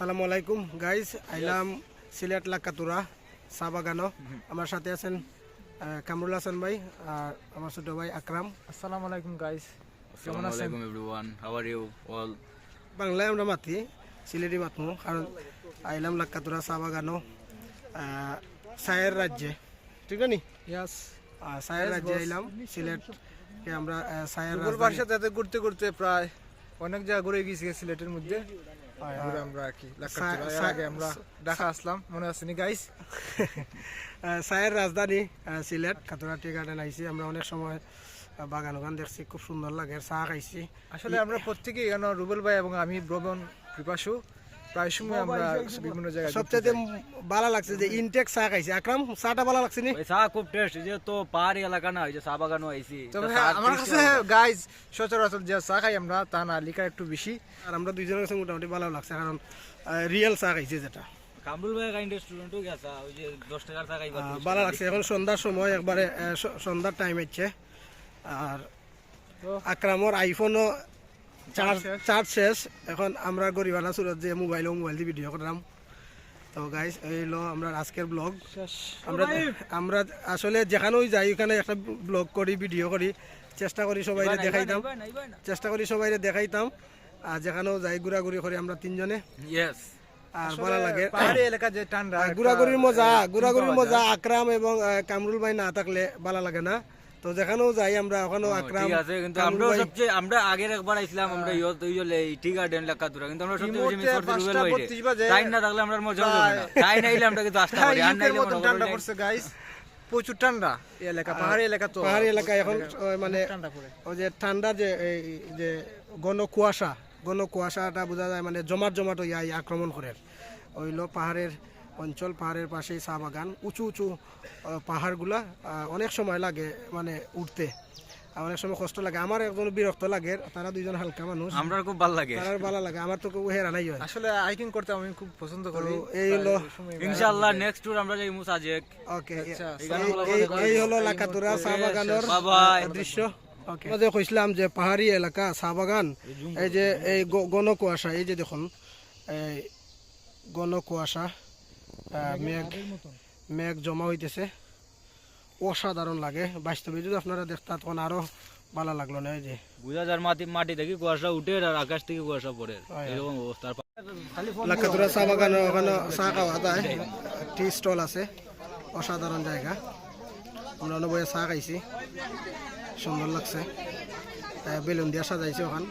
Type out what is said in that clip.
আসসালামু আলাইকুম গাইস আইলাম সিলেট লাকাতুরা চা বাগানো আমার সাথে আছেন কামরুল হাসান ভাই আর আমার ছোট ভাই আকরাম। আসসালামু আলাইকুম গাইস কেমন আছেন? Assalamualaikum everyone. How are you all? বাংলায় আমরা মাতি সিলেটি মাতমু কারণ আইলাম লাকাতুরা চা বাগানো চায়ের রাজ্যে। ঠিক না নি? ইয়াস চায়ের রাজ্যে আইলাম সিলেট আমরা চায়ের বাসাতে এতে ঘুরতে ঘুরতে প্রায় অনেক জায়গা ঘুরে গেছি সিলেটের মধ্যে। ঘুরে আমরা আর কি আগে আমরা ঢাকা আসলাম মনে আছে নি গাইস সায়ের রাজধানী সিলেট। খাতুরা টি গার্ডেন আইছি আমরা অনেক সময় বাগান ওখান দেখছি খুব সুন্দর লাগে চা খাইছি। আসলে আমরা প্রত্যেকেই রুবেল ভাই এবং আমি ভ্রমণ পিপাসু। প্রায় সময় আমরা বিভিন্ন জায়গায় সবচেয়ে। ভালো লাগছে যে ইনটেক চা খাইছি। আকরাম চাটা ভালো লাগছে নি? চা খুব টেস্ট যে তো পাহাড়ি এলাকা না যে চা বাগানও আইছি। আমার কাছে গাইজ সচরাচর যে চা খাই আমরা তা না লিকার একটু বেশি। আর আমরা দুইজনের কাছে মোটামুটি ভালো লাগছে কারণ রিয়েল চা খাইছি যেটা। কামরুল ভাই কাইন্ড রেস্টুরেন্টও গেছা ওই যে দশ টাকার চা খাইবা ভালো লাগছে এখন সন্ধ্যার সময় একবারে সন্ধ্যার টাইম হচ্ছে। আর তো আকরামর আইফোনও চার্জ শেষ। চার্জ শেষ। এখন আমরা গরিবালা সুরত যে মোবাইলও মোবাইল দিয়ে ভিডিও করলাম। তো গাইস এই হলো আমরা আজকের ব্লগ আমরা আমরা আসলে যেখানেই যাই ওখানে একটা ব্লগ করি ভিডিও করি। চেষ্টা করি সবাই দেখাইতাম। চেষ্টা করি সবাই দেখাইতাম। আর যেখানেও যাই ঘোরাঘুরি করি আমরা তিনজনে। ইয়েস আর ভালো লাগে পাহাড়ি এলাকা যে ঠান্ডা আর একটা ঘোরাঘুরির মজা ঘোরাঘুরির মজা আকরাম এবং কামরুল ভাই না থাকলে ভালো লাগে না। তো যেখানেও যাই আমরা ওখানেও আকরাম ঠিক আছে কিন্তু আমরা সবচেয়ে আমরা আগের একবার আইছিলাম আমরা ইয়ত ওই যে টি গার্ডেন লাকাতুরা কিন্তু আমরা সবচেয়ে বেশি মিস করতে রুবেল। টাইম না থাকলে আমরা মজা হবে না। টাইম নাইলে আমরা কিন্তু আসতে হ্যাঁ, পারি আর নাইলে মতন মনে ঠান্ডা পড়ছে গাইস প্রচুর ঠান্ডা। এলাকা পাহাড়ি এলাকা তো। পাহাড়ি এলাকায় এখন মানে ওই যে ঠান্ডা যে এই যে ঘন কুয়াশা ঘন কুয়াশাটা বোঝা যায় মানে জমাট জমাট ইয়া ইয়া আক্রমণ করে। ওইলো পাহাড়ের অঞ্চল পাহাড়ের পাশে চা বাগান উঁচু উঁচু পাহাড়গুলা আহ, অনেক সময় লাগে মানে উঠতে। অনেক সময় কষ্ট লাগে। আমার একজন বিরক্ত লাগে তারা দুইজন হালকা মানুষ। আমরা খুব ভালো লাগে। তার ভালো লাগে। আমার তো কেউ হেরা নাই হয়। আসলে হাইকিং করতে আমি খুব পছন্দ করি। এই হলো ইনশাআল্লাহ নেক্সট ট্যুর আমরা যাই মুসাজেক ওকে আচ্ছা, এই হলো লাকাতুরা চা বাগানের. দৃশ্য। ওকে যে কইছিলাম যে পাহাড়ি এলাকা চা বাগান এই যে এই গ- ঘন কুয়াশা এই যে দেখুন এই ঘন কুয়াশা মেঘ মেঘ জমা হইতেছে। অসাধারণ লাগে। বাস্তবে যদি আপনারা দেখতা তখন আরও ভালো লাগল না যে। বুঝা যার মাটি মাটি থেকে কুয়াশা উঠে আর আকাশ থেকে কুয়াশা পড়ে। এরকম অবস্থা। লাকাতুরা চা বাগান ওখানে চা খাওয়া যায়। টি স্টল আছে। অসাধারণ জায়গা। আমরা অন্য বইয়ে চা খাইছি। সুন্দর লাগছে। বেলুন দিয়া সাজাইছে ওখান।